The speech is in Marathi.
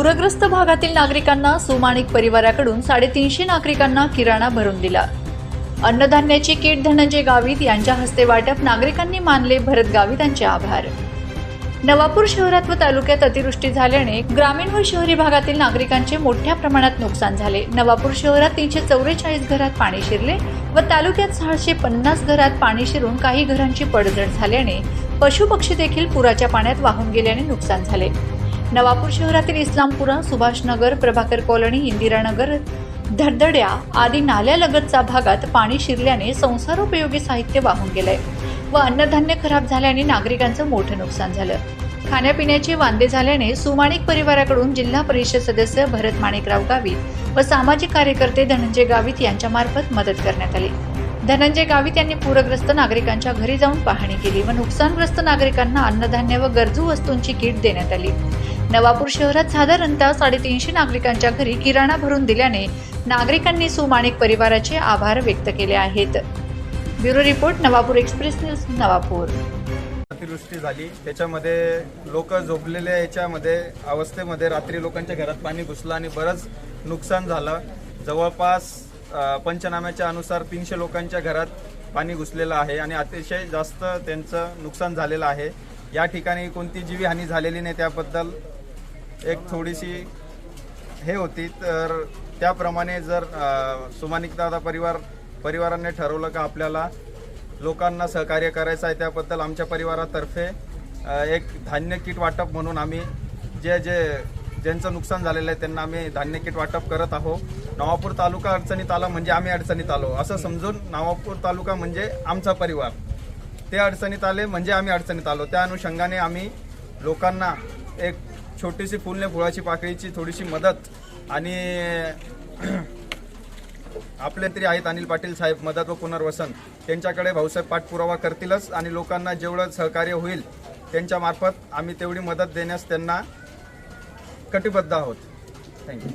पूरग्रस्त भागातील नागरिकांना सुमाणिक परिवाराकडून साडेतीनशे नागरिकांना किराणा भरून दिला. अन्नधान्याची किट धनंजय गावित यांच्या हस्ते वाटप नागरिकांनी मानले भरत गावित यांचे आभार. नवापूर शहरात व तालुक्यात अतिवृष्टी झाल्याने ग्रामीण व शहरी भागातील नागरिकांचे मोठ्या प्रमाणात नुकसान झाले. नवापूर शहरात तीनशे चौवेचाळीस घरात पाणी शिरले व तालुक्यात सहाशे पन्नास घरात पाणी शिरून काही घरांची पडझड झाल्याने पशुपक्षी देखील पुराच्या पाण्यात वाहून गेल्याने नुकसान झाले. नवापूर शहरातील इस्लामपुरा सुभाषनगर प्रभाकर कॉलनी इंदिरानगर धडधड्या आदी नाल्यालगतच्या भागात पाणी शिरल्याने संसारोपयोगी साहित्य वाहून गेलंय व अन्नधान्य खराब झाल्याने नागरिकांचं मोठं नुकसान झालं. खाण्यापिण्याचे वांदे झाल्याने सुमाणिक परिवाराकडून जिल्हा परिषद सदस्य भरत माणिकराव गावित व सामाजिक कार्यकर्ते धनंजय गावित यांच्या मार्फत मदत करण्यात आली. धनंजय गावित यांनी पूरग्रस्त नागरिकांच्या घरी जाऊन पाहणी केली व नुकसानग्रस्त नागरिकांना अन्नधान्य व गरजू वस्तूंची किट देण्यात आली. नवापूर शहरात साधारणतः साडेतीनशे नागरिकांच्या घरी किराणा भरून दिल्याने नागरिकांनी सुमाणिक परिवाराचे आभार व्यक्त केले आहेत. Bureau report Navapur express news Navapur. अतिवृष्टी झाली. त्याच्यामध्ये लोक झोपलेल्या याच्यामध्ये अवस्थेमध्ये रात्री लोकांच्या घरात पाणी घुसलं आणि बरंच नुकसान झालं. जवळपास पंचनाम्याच्या अनुसार तीनशे लोकांच्या घरात पाणी घुसलेलं आहे आणि अतिशय जास्त त्यांचं नुकसान झालेलं आहे. या ठिकाणी कोणती जीविहानी झालेली नाही त्याबद्दल एक थोडीशी हे होती तर त्याप्रमाणे जर सुमानिकदादा परिवार परिवाराने ठरवलं का आपल्याला लोकांना सहकार्य करायचं आहे त्याबद्दल आमच्या परिवारातर्फे एक धान्य किट वाटप म्हणून आम्ही जे जे ज्यांचं नुकसान झालेलं आहे त्यांना आम्ही धान्य किट वाटप करत आहोत. नवापूर तालुका अडचणीत आला म्हणजे आम्ही अडचणीत आलो. असं समजून नवापूर तालुका म्हणजे आमचा परिवार. ते अडचणीत आले म्हणजे आम्ही अडचणीत आलो. त्या अनुषंगाने आम्ही लोकांना एक छोटीशी फुलने फुळाची पाकळीची थोडीशी मदत आणि आपले तरी आहेत अनिल पाटील साहेब मदत व पुनर्वसन. त्यांच्याकडे भाऊसाहेब पाठपुरावा करतीलच आणि लोकांना जेवढं सहकार्य होईल त्यांच्यामार्फत आम्ही तेवढी मदत देण्यास त्यांना कटिबद्ध आहोत. थँक्यू